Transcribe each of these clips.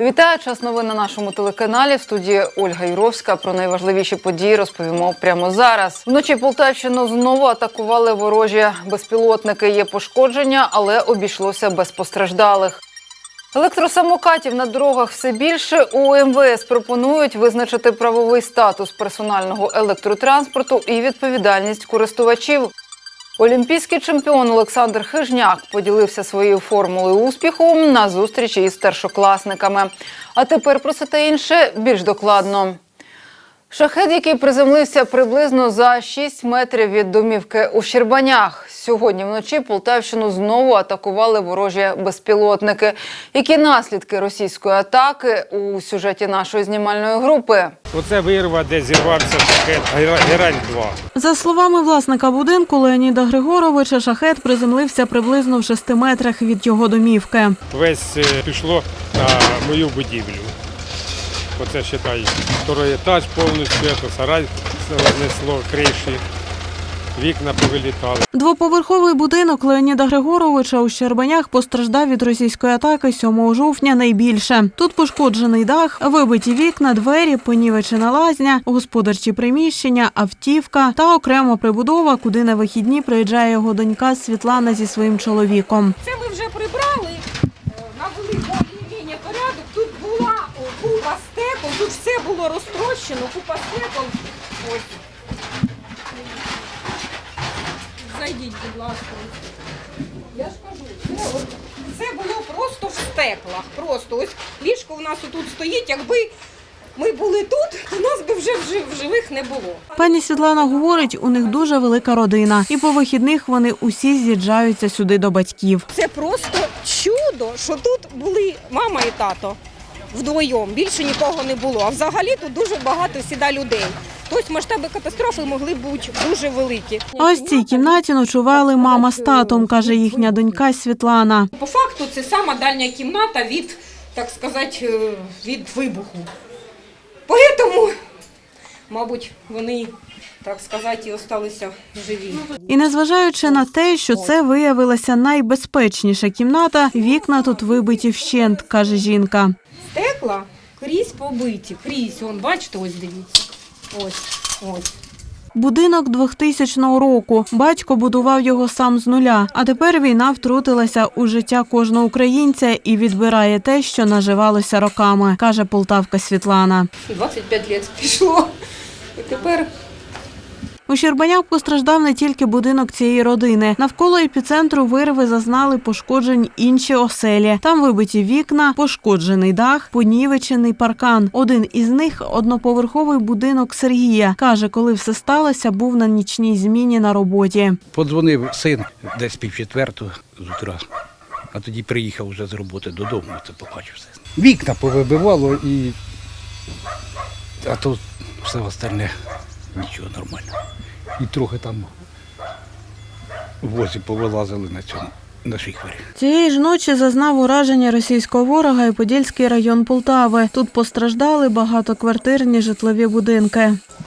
Вітаю час новин на нашому телеканалі. В студії Ольга Юровська. Про найважливіші події розповімо прямо зараз. Вночі Полтавщину знову атакували ворожі безпілотники. Є пошкодження, але обійшлося без постраждалих. Електросамокатів на дорогах все більше. У МВС пропонують визначити правовий статус персонального електротранспорту і відповідальність користувачів. Олімпійський чемпіон Олександр Хижняк поділився своєю формулою успіху на зустрічі із старшокласниками. А тепер про це та інше більш докладно. Шахет, який приземлився приблизно за 6 метрів від домівки у Щербанях. Сьогодні вночі Полтавщину знову атакували ворожі безпілотники. Які наслідки російської атаки у сюжеті нашої знімальної групи? Оце вирва, де зірвався шахет Герань-2. За словами власника будинку Леоніда Григоровича, шахет приземлився приблизно в шести метрах від його домівки. Весь е, пішло на мою будівлю. Оце вважай, второй етаж повністю, це сарай знесло криші, вікна повилітали. Двоповерховий будинок Леоніда Григоровича у Щербанях постраждав від російської атаки 7 жовтня найбільше. Тут пошкоджений дах, вибиті вікна, двері, понівечена лазня, господарчі приміщення, автівка та окрема прибудова, куди на вихідні приїжджає його донька Світлана зі своїм чоловіком. Це ми вже прибрали, е, навели більш-менш порядок. Тут була о, купа стекол, тут все було розтрощено, купа стекол. Ось. Зайдіть, будь ласка. Я ж кажу, це, от, це було просто в стеклах. Просто ось ліжко у нас тут стоїть. Якби ми були тут, то нас би вже в в живих не було. Пані Світлана говорить, у них дуже велика родина, і по вихідних вони усі з'їжджаються сюди до батьків. Це просто чудо, що тут були мама і тато вдвоєм. Більше нікого не було. А взагалі тут дуже багато сіда людей. Тобто масштаби катастрофи могли бути дуже великі. А ось в цій кімнаті ночували мама з татом, каже їхня донька Світлана. По факту це сама дальня кімната від, так сказати, е, від вибуху. Тому, мабуть, вони, так сказати, і залишилися живі. І незважаючи на те, що це виявилася найбезпечніша кімната, вікна тут вибиті вщент, каже жінка. Стекла крізь побиті, крізь. Вон, бачите, ось дивіться. Ось, ось. Будинок 2000 року. Батько будував його сам з нуля. А тепер війна втрутилася у життя кожного українця і відбирає те, що наживалося роками, каже полтавка Світлана. 25 років пішло. І тепер У Щербанях постраждав не тільки будинок цієї родини. Навколо епіцентру вирви зазнали пошкоджень інші оселі. Там вибиті вікна, пошкоджений дах, понівечений паркан. Один із них одноповерховий будинок Сергія. Каже, коли все сталося, був на нічній зміні на роботі. Подзвонив син десь пів четвертого з утра, а тоді приїхав вже з роботи додому, це побачив все. Вікна повибивало і. А то все остальне нічого нормально. І трохи там в возі повилазили на цьому. Цієї ж ночі зазнав ураження російського ворога і Подільський район Полтави. Тут постраждали багатоквартирні житлові будинки. –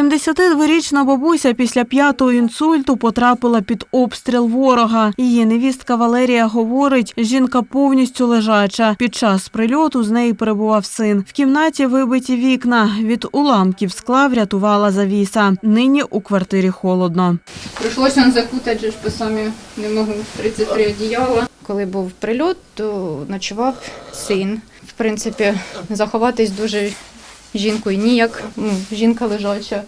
72-річна бабуся після п'ятого інсульту потрапила під обстріл ворога. Її невістка Валерія говорить, жінка повністю лежача. Під час прильоту з нею перебував син. В кімнаті вибиті вікна. Від уламків скла врятувала завіса. Нині у квартирі холодно. Прийшлося он закутати, по самі не можу 33 одіяла. Коли був прильот, то ночував син. В принципі, заховатись дуже жінкою ніяк. Ну, жінка лежача.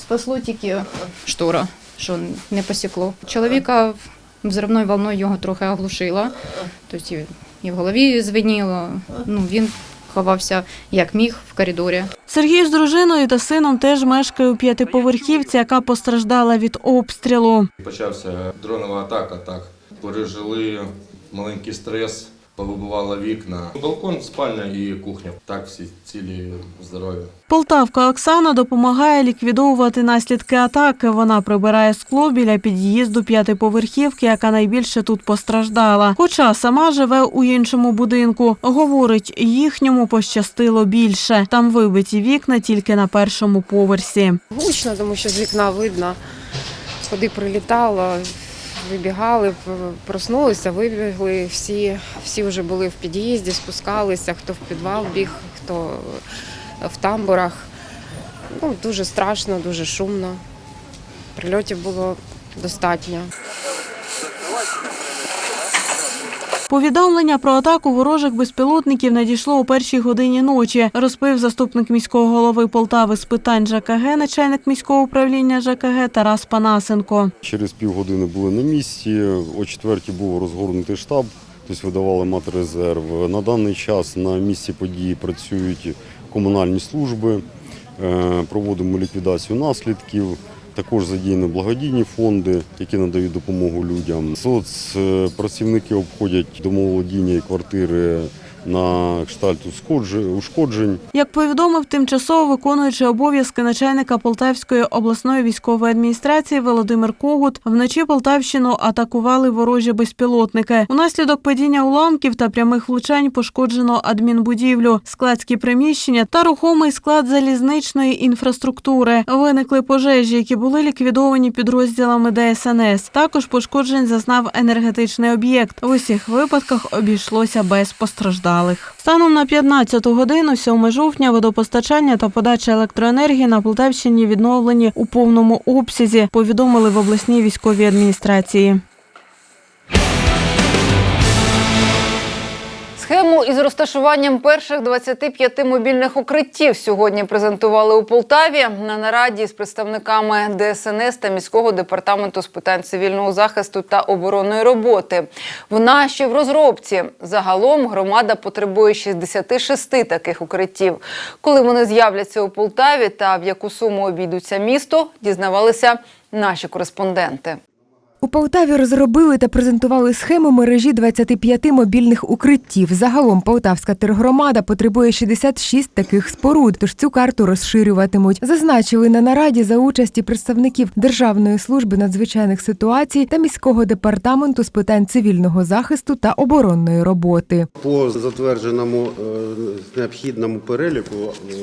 Спасло тільки штора, що не посікло. Чоловіка взривною волною його трохи оглушило. Тобто і- і в голові звеніло. Ну, він ховався як міг в коридорі. Сергій з дружиною та сином теж мешкає у п'ятиповерхівці, яка постраждала від обстрілу. Почався дронова атака, так. Пережили маленький стрес, повибивало вікна. Балкон, спальня і кухня. Так, всі цілі здорові. Полтавка Оксана допомагає ліквідовувати наслідки атаки. Вона прибирає скло біля під'їзду п'ятиповерхівки, яка найбільше тут постраждала. Хоча сама живе у іншому будинку. Говорить, їхньому пощастило більше. Там вибиті вікна тільки на першому поверсі. Гучно, тому що з вікна видно. Куди прилітало, вибігали, проснулися, вибігли. Всі, всі вже були в під'їзді, спускалися, хто в підвал біг, хто в тамбурах. Ну, дуже страшно, дуже шумно. Прильотів було достатньо. Повідомлення про атаку ворожих безпілотників надійшло у першій годині ночі, розповів заступник міського голови Полтави з питань ЖКГ, начальник міського управління ЖКГ Тарас Панасенко. Через півгодини були на місці. О четвертій був розгорнутий штаб, тобто видавали матрезерв. На даний час на місці події працюють комунальні служби, Е, проводимо ліквідацію наслідків. Також задіяні благодійні фонди, які надають допомогу людям. Соцпрацівники обходять домоволодіння і квартири на кшталт ушкоджень-. Як повідомив тимчасово виконуючий обов'язки начальника Полтавської обласної військової адміністрації Володимир Когут, вночі Полтавщину атакували ворожі безпілотники. Унаслідок падіння уламків та прямих влучань пошкоджено адмінбудівлю, складські приміщення та рухомий склад залізничної інфраструктури. Виникли пожежі, які були ліквідовані підрозділами ДСНС. Також пошкоджень зазнав енергетичний об'єкт. В усіх випадках обійшлося без постраждалих. Станом на 15 годину 7 жовтня водопостачання та подача електроенергії на Полтавщині відновлені у повному обсязі, повідомили в обласній військовій адміністрації. Схему із розташуванням перших 25 мобільних укриттів сьогодні презентували у Полтаві на нараді з представниками ДСНС та міського департаменту з питань цивільного захисту та оборонної роботи. Вона ще в розробці. Загалом громада потребує 66 таких укриттів. Коли вони з'являться у Полтаві та в яку суму обійдуться місто, дізнавалися наші кореспонденти. У Полтаві розробили та презентували схему мережі 25 мобільних укриттів. Загалом Полтавська тергромада потребує 66 таких споруд, тож цю карту розширюватимуть. Зазначили на нараді за участі представників Державної служби надзвичайних ситуацій та міського департаменту з питань цивільного захисту та оборонної роботи. По затвердженому е, необхідному переліку е,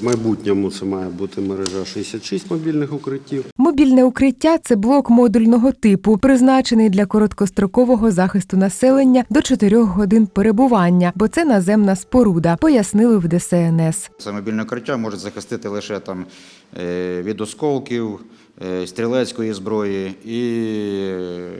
в майбутньому це має бути мережа 66 мобільних укриттів. Мобільне укриття це блок модульного типу, призначений для короткострокового захисту населення до 4 годин перебування, бо це наземна споруда, пояснили в ДСНС. Це мобільне укриття може захистити лише там е, від осколків, е, стрілецької зброї і е,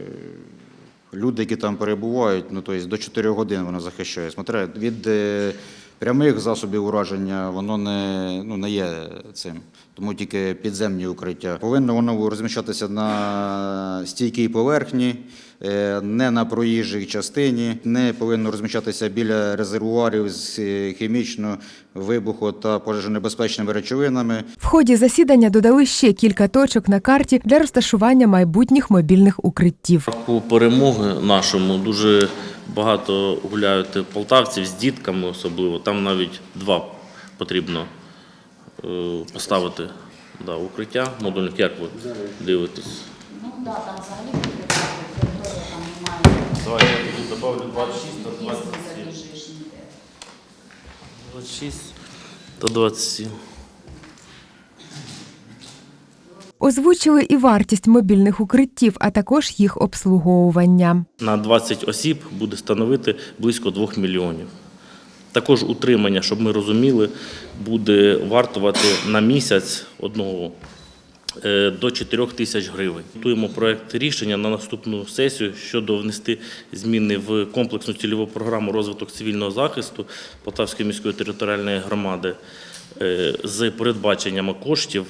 люди, які там перебувають, ну тобто до 4 годин воно захищає. Смотря від е, прямих засобів ураження воно не, ну, не є цим. Тому тільки підземні укриття. Повинно воно розміщатися на стійкій поверхні, е, не на проїжджій частині, не повинно розміщатися біля резервуарів з е, хімічно вибуху та пожежонебезпечними речовинами. В ході засідання додали ще кілька точок на карті для розташування майбутніх мобільних укриттів. По перемоги нашому дуже багато гуляють полтавців з дітками особливо. Там навіть два потрібно е, поставити да, укриття модульних, як ви дивитесь? Ну так, там взагалі Давай я тут добавлю 26 та 27. 26 та 27. Озвучили і вартість мобільних укриттів, а також їх обслуговування. на 20 осіб буде становити близько 2 мільйонів. Також утримання, щоб ми розуміли, буде вартувати на місяць одного е, до 4 тисяч гривень. Готуємо проект рішення на наступну сесію щодо внести зміни в комплексну цільову програму розвиток цивільного захисту Полтавської міської територіальної громади е, з передбаченнями коштів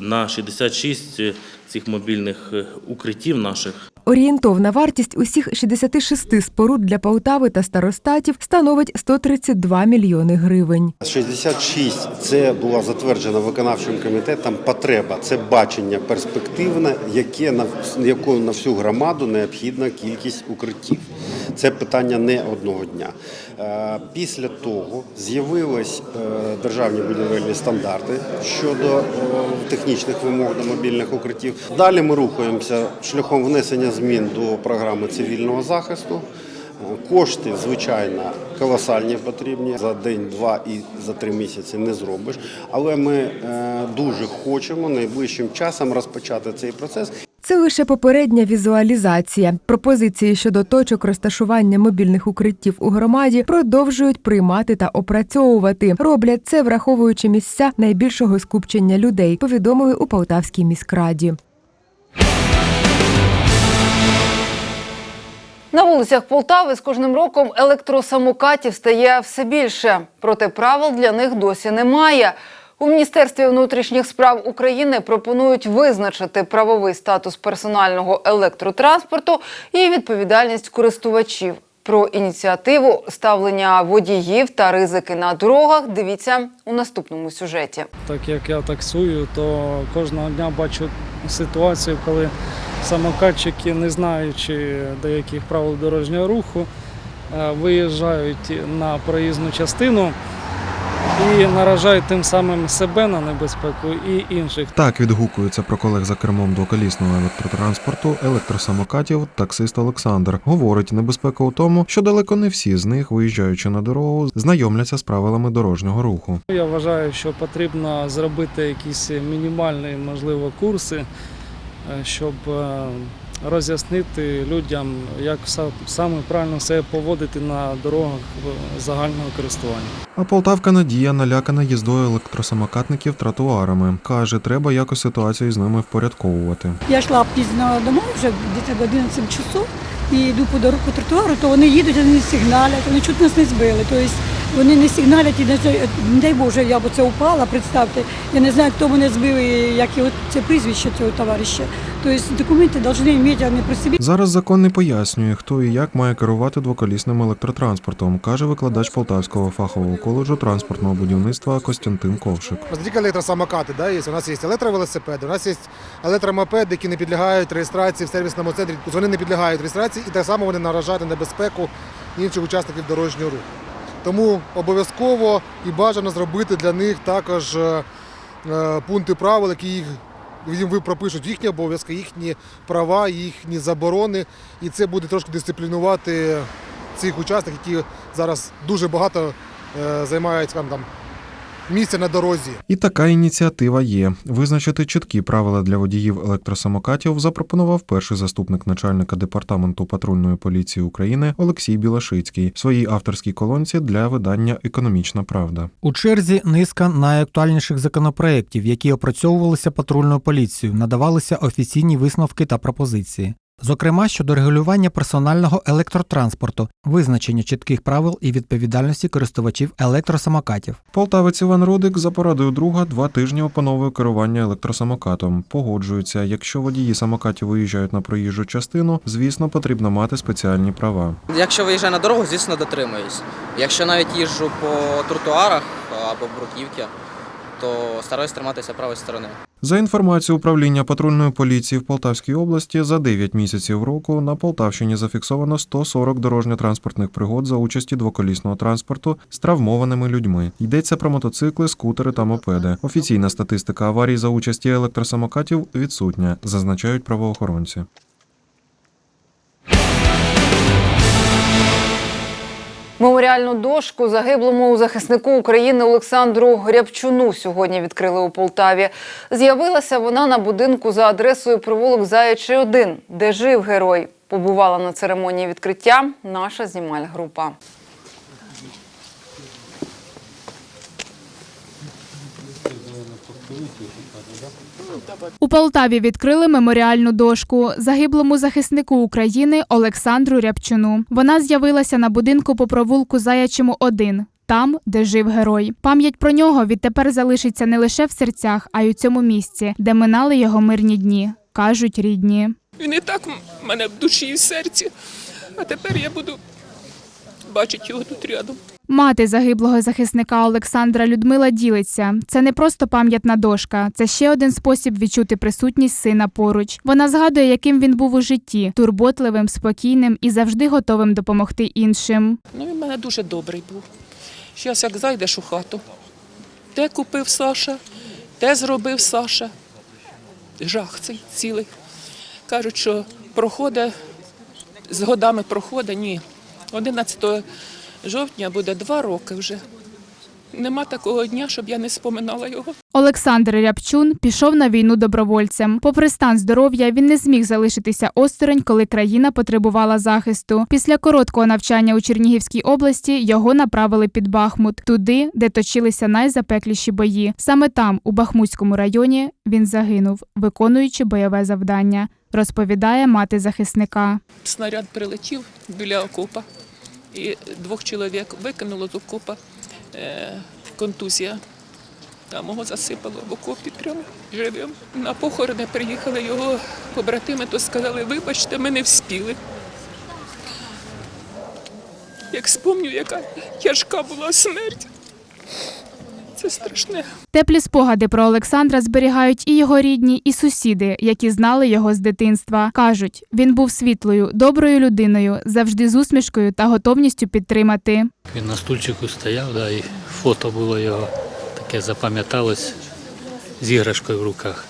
на 66 цих мобільних е, укриттів наших Орієнтовна вартість усіх 66 споруд для Полтави та старостатів становить 132 мільйони гривень. 66 – це була затверджена виконавчим комітетом потреба. Це бачення перспективне, яке на яку на всю громаду необхідна кількість укриттів. Це питання не одного дня. Е, Після того з'явились е, державні будівельні стандарти щодо е, технічних вимог до мобільних укриттів. Далі ми рухаємося шляхом внесення змін до програми цивільного захисту. Кошти, звичайно, колосальні потрібні за день, два і за три місяці не зробиш. Але ми дуже хочемо найближчим часом розпочати цей процес. Це лише попередня візуалізація. Пропозиції щодо точок розташування мобільних укриттів у громаді продовжують приймати та опрацьовувати. Роблять це, враховуючи місця найбільшого скупчення людей. Повідомили у Полтавській міськраді. На вулицях Полтави з кожним роком електросамокатів стає все більше. Проте правил для них досі немає. У Міністерстві внутрішніх справ України пропонують визначити правовий статус персонального електротранспорту і відповідальність користувачів. Про ініціативу, ставлення водіїв та ризики на дорогах дивіться у наступному сюжеті. Так як я таксую, то кожного дня бачу ситуацію, коли самокатчики, не знаючи деяких правил дорожнього руху, е, виїжджають на проїзну частину і наражають тим самим себе на небезпеку і інших. Так відгукується про колег за кермом двоколісного електротранспорту, електросамокатів, таксист Олександр. Говорить, небезпека у тому, що далеко не всі з них, виїжджаючи на дорогу, знайомляться з правилами дорожнього руху. Я вважаю, що потрібно зробити якісь мінімальні, можливо, курси, е, щоб е, роз'яснити людям, як саме правильно себе поводити на дорогах загального користування. А Полтавка Надія налякана їздою електросамокатників тротуарами. Каже, треба якось ситуацію з ними впорядковувати. Я йшла пізно домой, вже десь в 11 часов, і йду по дорогу по тротуару, то вони їдуть, вони не сигналять, вони чуть нас не збили. Тобто вони не сигналять і не знаю, не дай Боже, я б це упала, представте. Я не знаю, хто мене збив, і як його це прізвище цього товариша. Тобто документи повинні мати, а не при собі. Зараз закон не пояснює, хто і як має керувати двоколісним електротранспортом, каже викладач Полтавського фахового коледжу транспортного будівництва Костянтин Ковшик. Тільки електросамокати, да, є. у нас є електровелосипеди, у нас є електромопеди, які не підлягають реєстрації в сервісному центрі. Тобто Вони не підлягають реєстрації і так само вони наражають на небезпеку інших учасників дорожнього руху. Тому обов'язково і бажано зробити для них також е, е, пункти правил, які їх їм пропишуть їхні обов'язки, їхні права, їхні заборони. І це буде трошки дисциплінувати цих учасників, які зараз дуже багато займаються там, місця на дорозі. І така ініціатива є. Визначити чіткі правила для водіїв електросамокатів запропонував перший заступник начальника департаменту патрульної поліції України Олексій Білашицький в своїй авторській колонці для видання Економічна правда. У черзі низка найактуальніших законопроєктів, які опрацьовувалися патрульною поліцією, надавалися офіційні висновки та пропозиції. Зокрема, щодо регулювання персонального електротранспорту, визначення чітких правил і відповідальності користувачів електросамокатів. Полтавець Іван Рудик за порадою друга два тижні опановує керування електросамокатом. Погоджується, якщо водії самокатів виїжджають на проїжджу частину, звісно, потрібно мати спеціальні права. Якщо виїжджаю на дорогу, звісно, дотримуюсь. Якщо навіть їжджу по тротуарах або бруківки, то стараюсь триматися правої сторони. За інформацією управління патрульної поліції в Полтавській області, за 9 місяців року на Полтавщині зафіксовано 140 дорожньо-транспортних пригод за участі двоколісного транспорту з травмованими людьми. Йдеться про мотоцикли, скутери та мопеди. Офіційна статистика аварій за участі електросамокатів відсутня, зазначають правоохоронці. Меморіальну дошку загиблому захиснику України Олександру Рябчуну сьогодні відкрили у Полтаві. З'явилася вона на будинку за адресою провулок Заячий 1, де жив герой. Побувала на церемонії відкриття наша знімальна група. У Полтаві відкрили меморіальну дошку загиблому захиснику України Олександру Рябчуну. Вона з'явилася на будинку по провулку Заячому 1, там, де жив герой. Пам'ять про нього відтепер залишиться не лише в серцях, а й у цьому місці, де минали його мирні дні, кажуть рідні. Він і так в мене в душі і в серці. А тепер я буду бачити його тут рядом. Мати загиблого захисника Олександра Людмила ділиться. Це не просто пам'ятна дошка, це ще один спосіб відчути присутність сина поруч. Вона згадує, яким він був у житті, турботливим, спокійним і завжди готовим допомогти іншим. Він в мене дуже добрий був. Зараз як зайдеш у хату, те купив Саша, те зробив Саша. Жах цей цілий. Кажуть, що проходить, з годами проходить, ні. 11 жовтня буде два роки вже. Нема такого дня, щоб я не споминала його. Олександр Рябчун пішов на війну добровольцем. Попри стан здоров'я, він не зміг залишитися осторонь, коли країна потребувала захисту. Після короткого навчання у Чернігівській області його направили під Бахмут, туди, де точилися найзапекліші бої. Саме там, у Бахмутському районі, він загинув, виконуючи бойове завдання. Розповідає мати захисника. Снаряд прилетів біля окопа, і двох чоловік викинуло з окопа е, контузія. Там його засипало в окопі прямо живим. На похорони приїхали його побратими, то сказали, вибачте, ми не вспіли. Як спомню, яка тяжка була смерть. Це страшне. Теплі спогади про Олександра зберігають і його рідні, і сусіди, які знали його з дитинства. Кажуть, він був світлою, доброю людиною, завжди з усмішкою та готовністю підтримати. Він на стульчику стояв, да, і фото було його таке запам'яталось з іграшкою в руках.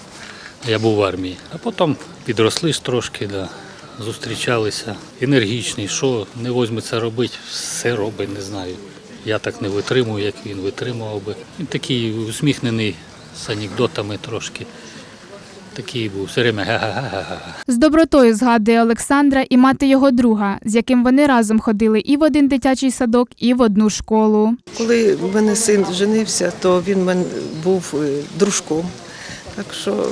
Я був в армії. А потім підросли ж трошки, да, зустрічалися. Енергічний, що не возьметься робити, все робить, не знаю. Я так не витримую, як він витримував би. Він такий усміхнений з анекдотами трошки. Такий був все время га-га-га-га. З добротою згадує Олександра і мати його друга, з яким вони разом ходили і в один дитячий садок, і в одну школу. Коли в мене син женився, то він мен- був е, дружком. Так що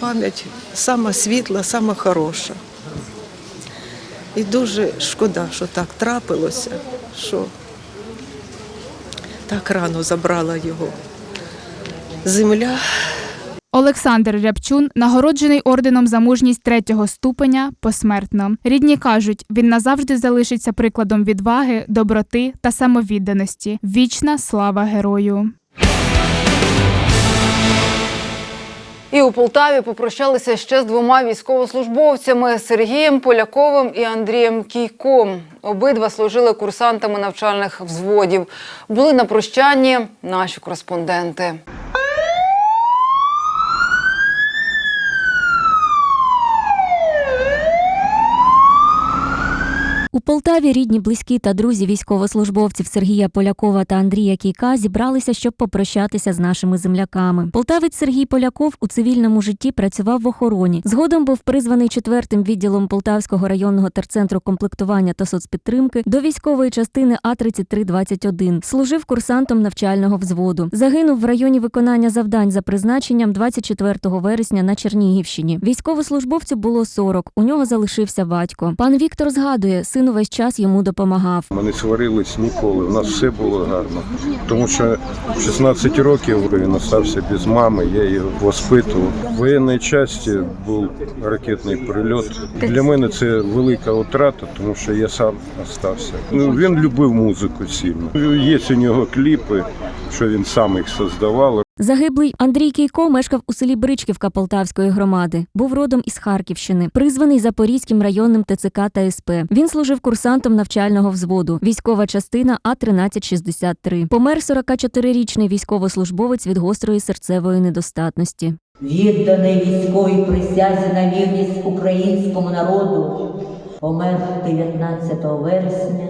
пам'ять сама світла, сама хороша. І дуже шкода, що так трапилося, що так рано забрала його земля. Олександр Рябчун нагороджений орденом за мужність третього ступеня посмертно. Рідні кажуть, він назавжди залишиться прикладом відваги, доброти та самовідданості. Вічна слава герою. І у Полтаві попрощалися ще з двома військовослужбовцями Сергієм Поляковим і Андрієм Кійком. Обидва служили курсантами навчальних взводів. Були на прощанні наші кореспонденти. Полтаві рідні, близькі та друзі військовослужбовців Сергія Полякова та Андрія Кійка зібралися, щоб попрощатися з нашими земляками. Полтавець Сергій Поляков у цивільному житті працював в охороні. Згодом був призваний четвертим відділом Полтавського районного терцентру комплектування та соцпідтримки до військової частини А 3321 Служив курсантом навчального взводу. Загинув в районі виконання завдань за призначенням 24 вересня на Чернігівщині. Військовослужбовцю було 40, У нього залишився батько. Пан Віктор згадує, син увесь час йому допомагав. Ми не сварились ніколи. У нас все було гарно. Тому що 16 років він остався без мами, я його воспитував. В воєнній часті був ракетний прильот. Для мене це велика втрата, тому що я сам остався. Ну, він любив музику сильно. Є у нього кліпи, що він сам їх создавав. Загиблий Андрій Кійко мешкав у селі Бричківка Полтавської громади. Був родом із Харківщини, призваний Запорізьким районним ТЦК та СП. Він служив курсантом навчального взводу. Військова частина А 1363 Помер 44-річний військовослужбовець від гострої серцевої недостатності. відданий військовій присязі на вірність українському народу, помер 19 вересня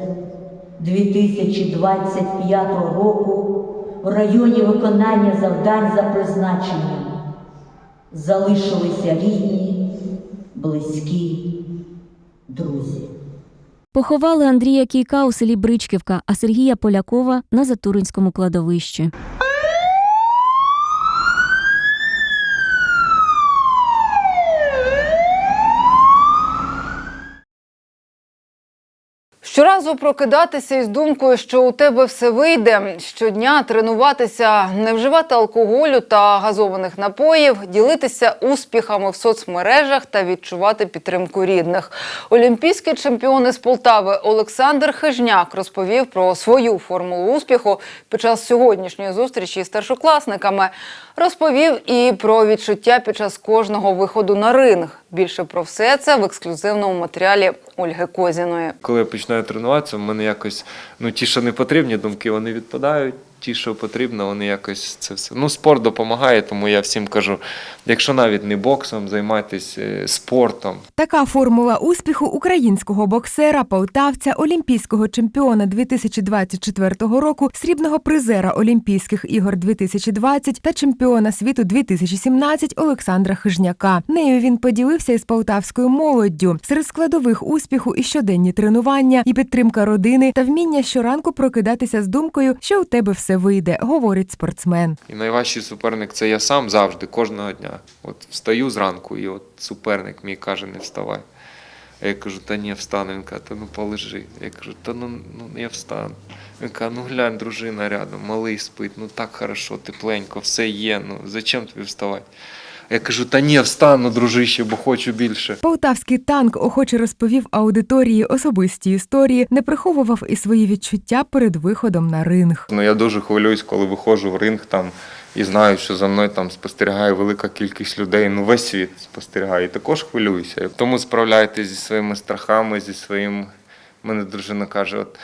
2025 року в районі виконання завдань за призначенням. Залишилися рідні, близькі, друзі. Поховали Андрія Кійка у селі Бричківка, а Сергія Полякова на Затуринському кладовищі. Щоразу прокидатися із думкою, що у тебе все вийде. Щодня тренуватися, не вживати алкоголю та газованих напоїв, ділитися успіхами в соцмережах та відчувати підтримку рідних. Олімпійський чемпіон із Полтави Олександр Хижняк розповів про свою формулу успіху під час сьогоднішньої зустрічі із старшокласниками. Розповів і про відчуття під час кожного виходу на ринг. Більше про все це в ексклюзивному матеріалі Ольги Козіної. Коли я починаю тренуватися, в мене якось ну ті, що не потрібні думки, вони відпадають. Ті, що потрібно, вони якось це все. Ну, спорт допомагає, тому я всім кажу, якщо навіть не боксом, займайтесь е, спортом. Така формула успіху українського боксера, полтавця, олімпійського чемпіона 2024 року, срібного призера Олімпійських ігор 2020 та чемпіона світу 2017 Олександра Хижняка. Нею він поділився із полтавською молоддю. Серед складових успіху і щоденні тренування, і підтримка родини та вміння щоранку прокидатися з думкою, що у тебе все вийде, говорить спортсмен. І найважчий суперник це я сам завжди, кожного дня. От встаю зранку, і от суперник мій каже, не вставай. А я кажу, та ні, встану. Він каже, та ну полежи. Я кажу, та ну, ну я встану. Він каже, ну глянь, дружина рядом, малий спить, ну так хорошо, тепленько, все є. Ну зачем тобі вставати? Я кажу, та ні, встану, дружище, бо хочу більше. Полтавський танк охоче розповів аудиторії особисті історії, не приховував і свої відчуття перед виходом на ринг. Ну я дуже хвилююсь, коли виходжу в ринг там і знаю, що за мною там спостерігає велика кількість людей. Ну весь світ спостерігає. І також хвилююся. Тому справляйтесь зі своїми страхами, зі своїм. Мене дружина каже: от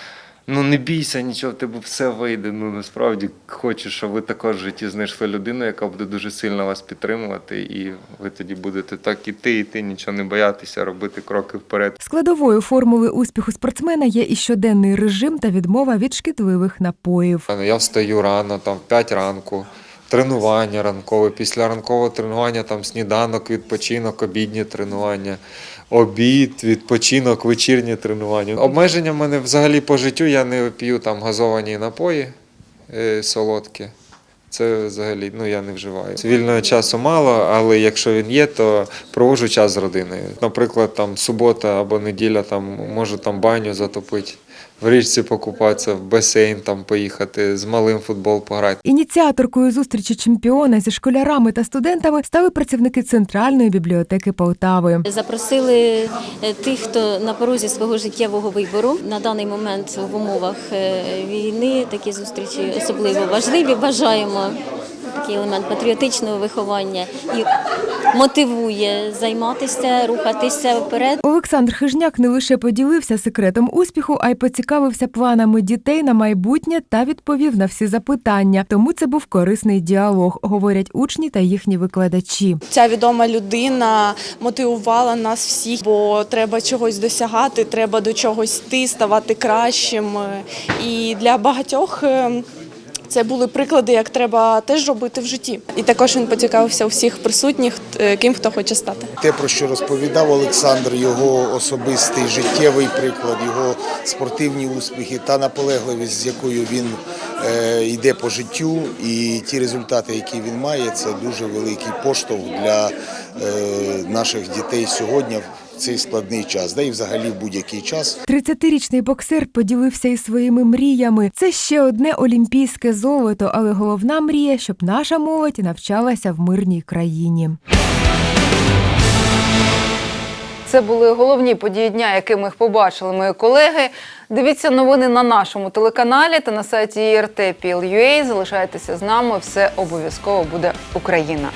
ну не бійся, нічого, в тебе все вийде. Ну насправді хочу, щоб ви також в житті знайшли людину, яка буде дуже сильно вас підтримувати, і ви тоді будете так іти, іти, нічого не боятися, робити кроки вперед. Складовою формули успіху спортсмена є і щоденний режим та відмова від шкідливих напоїв. Я встаю рано, там в 5 ранку, тренування ранкове. Після ранкового тренування там сніданок, відпочинок, обідні тренування, обід, відпочинок, вечірні тренування. Обмеження в мене взагалі по життю, я не п'ю там газовані напої е, солодкі. Це взагалі ну я не вживаю. Вільного часу мало, але якщо він є, то проводжу час з родиною. Наприклад, там субота або неділя, там можу там баню затопити, в річці покупатися, в басейн там поїхати, з малим футбол пограти. Ініціаторкою зустрічі чемпіона зі школярами та студентами стали працівники Центральної бібліотеки Полтави. Запросили е, тих, хто на порозі свого життєвого вибору на даний момент в умовах е, війни. Такі зустрічі особливо важливі. Бажаємо такий елемент патріотичного виховання і мотивує займатися, рухатися вперед. Олександр Хижняк не лише поділився секретом успіху, а й поцікавився планами дітей на майбутнє та відповів на всі запитання. Тому це був корисний діалог, говорять учні та їхні викладачі. Ця відома людина мотивувала нас всіх, бо треба чогось досягати, треба до чогось йти, ставати кращим. І для багатьох. Це були приклади, як треба теж робити в житті. І також він поцікавився у всіх присутніх, е, ким хто хоче стати. Те, про що розповідав Олександр, його особистий життєвий приклад, його спортивні успіхи та наполегливість, з якою він е, йде по життю, і ті результати, які він має, це дуже великий поштовх для е, наших дітей сьогодні цей складний час, да і взагалі в будь-який час. 30-річний боксер поділився із своїми мріями. Це ще одне олімпійське золото, але головна мрія, щоб наша молодь навчалася в мирній країні. Це були головні події дня, якими їх побачили мої колеги. Дивіться новини на нашому телеканалі та на сайті IRT.PL.UA. Залишайтеся з нами. Все обов'язково буде Україна.